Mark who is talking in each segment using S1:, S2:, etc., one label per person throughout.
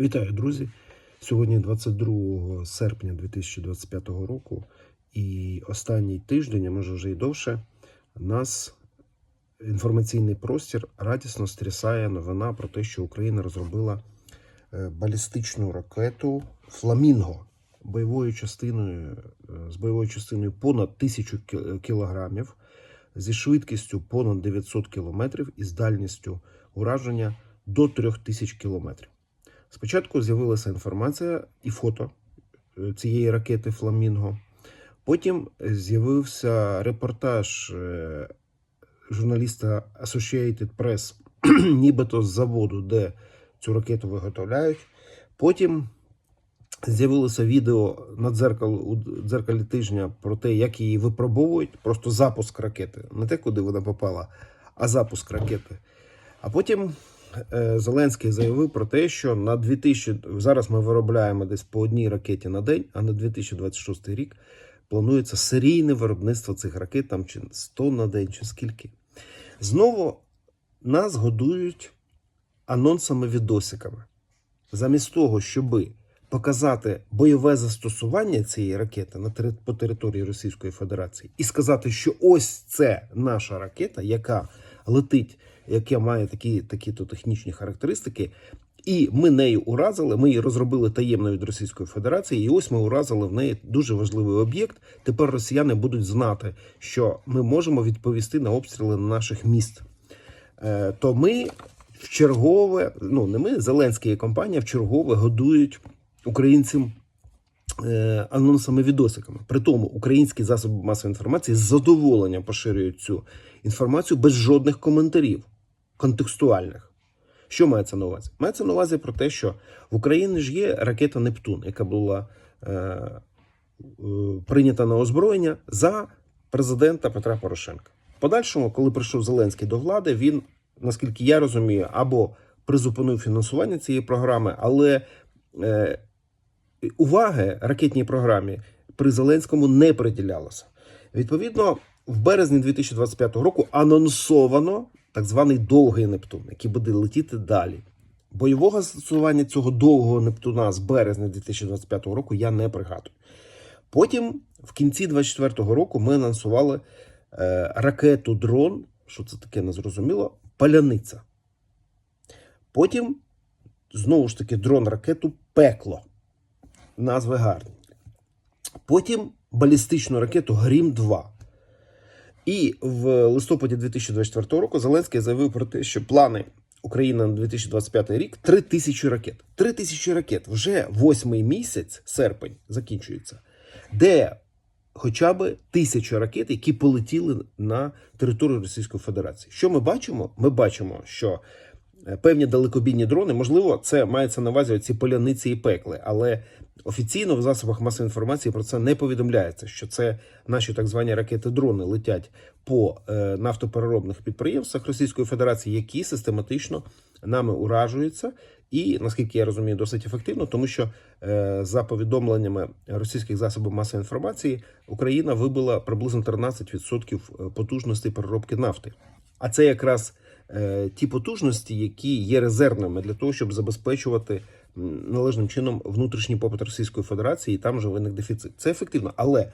S1: Вітаю, друзі! Сьогодні 22 серпня 2025 року, і останній тиждень, а може вже й довше, нас інформаційний простір радісно стрясає новина про те, що Україна розробила е, балістичну ракету Фламінго бойовою частиною е, з бойовою частиною понад 1000 кілограмів, зі швидкістю понад 900 кілометрів і з дальністю ураження до 3000 кілометрів. Спочатку з'явилася інформація і фото е, цієї ракети Фламінго. Потім е, з'явився репортаж е, журналіста Associated Press, нібито з заводу, де цю ракету виготовляють. Потім з'явилося відео на дзеркал, у дзеркалі тижня про те, як її випробовують. Просто запуск ракети. Не те, куди вона попала, а запуск ракети. А потім Зеленський заявив про те, що на 2000, зараз ми виробляємо десь по одній ракеті на день, а на 2026 рік планується серійне виробництво цих ракет, там чи 100 на день, чи скільки. Знову нас годують анонсами відосиками. Замість того, щоби показати бойове застосування цієї ракети на по території Російської Федерації і сказати, що ось це наша ракета, яка летить, яка має такі, такі то технічні характеристики. І ми нею уразили. Ми її розробили таємно від Російської Федерації, і ось ми уразили в неї дуже важливий об'єкт. Тепер росіяни будуть знати, що ми можемо відповісти на обстріли наших міст. Е, то ми в чергове, ну не ми, Зеленський і компанія в чергове годують українцям анонсами відосиками. При тому українські засоби масової інформації з задоволенням поширюють цю інформацію без жодних коментарів контекстуальних. Що мається на увазі? Мається на увазі про те, що в Україні ж є ракета Нептун, яка була е, е, прийнята на озброєння за президента Петра Порошенка. Подальшому, коли прийшов Зеленський до влади, він, наскільки я розумію, або призупинив фінансування цієї програми, але е, уваги ракетній програмі при Зеленському не приділялося. Відповідно, в березні 2025 року анонсовано так званий довгий Нептун, який буде летіти далі. Бойового застосування цього довгого Нептуна з березня 2025 року я не пригадую. Потім, в кінці 2024 року, ми анонсували е, ракету дрон, що це таке незрозуміло, паляниця. Потім, знову ж таки, дрон-ракету пекло. Назви гарні. Потім балістичну ракету Грім 2. І в листопаді 2024 року Зеленський заявив про те, що плани України на 2025 рік 3 тисячі ракет. 3 тисячі ракет. Вже восьмий місяць, серпень, закінчується, де хоча б тисяча ракет, які полетіли на територію Російської Федерації. Що ми бачимо? Ми бачимо, що певні далекобійні дрони, можливо, це мається на увазі ці поляниці і пекли, але офіційно в засобах масової інформації про це не повідомляється, що це наші так звані ракети-дрони летять по е, нафтопереробних підприємствах Російської Федерації, які систематично нами уражуються, і наскільки я розумію, досить ефективно, тому що е, за повідомленнями російських засобів масової інформації Україна вибила приблизно 13% потужностей переробки нафти. А це якраз е, ті потужності, які є резервними для того, щоб забезпечувати належним чином внутрішній попит Російської Федерації, і там вже виник дефіцит. Це ефективно, але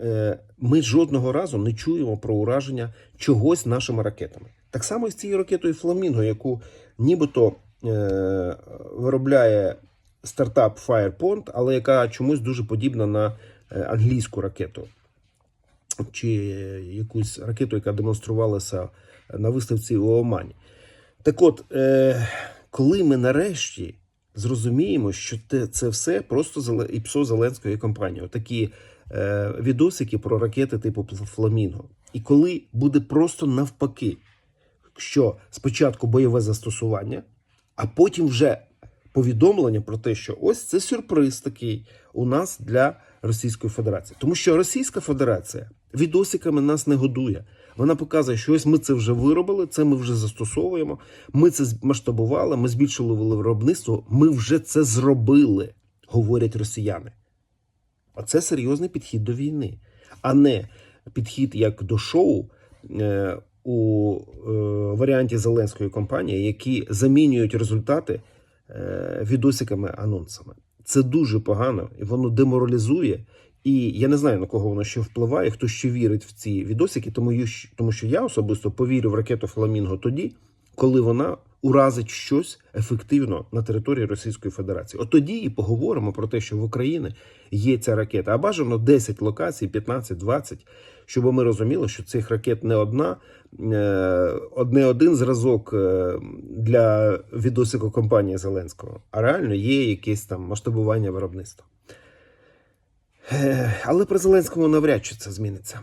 S1: е, ми жодного разу не чуємо про ураження чогось нашими ракетами. Так само і з цією ракетою Фламінго, яку нібито е, виробляє стартап Firepond, але яка чомусь дуже подібна на е, англійську ракету чи якусь ракету, яка демонструвалася на виставці у Омані. Так от, е, коли ми нарешті зрозуміємо, що це все просто ІПСО Зеленської компанії, отакі е, відосики про ракети типу Фламінго. І коли буде просто навпаки, що спочатку бойове застосування, а потім вже повідомлення про те, що ось це сюрприз такий у нас для Російської Федерації. Тому що Російська Федерація відосиками нас не годує. Вона показує, що ось ми це вже виробили, це ми вже застосовуємо, ми це масштабували, ми збільшили виробництво, ми вже це зробили, говорять росіяни. А це серйозний підхід до війни, а не підхід як до шоу е, у е, варіанті Зеленської компанії, які замінюють результати е, відосиками, анонсами. Це дуже погано, і воно деморалізує. І я не знаю на кого воно ще впливає, хто ще вірить в ці відосики, тому, тому що я особисто повірю в ракету Фламінго тоді, коли вона уразить щось ефективно на території Російської Федерації. От тоді і поговоримо про те, що в Україні є ця ракета. А бажано 10 локацій, 15, 20, щоб ми розуміли, що цих ракет не одна, е, одне один зразок е, для відосику компанії Зеленського, а реально є якесь там масштабування виробництва. Е, Але при Зеленському навряд чи це зміниться.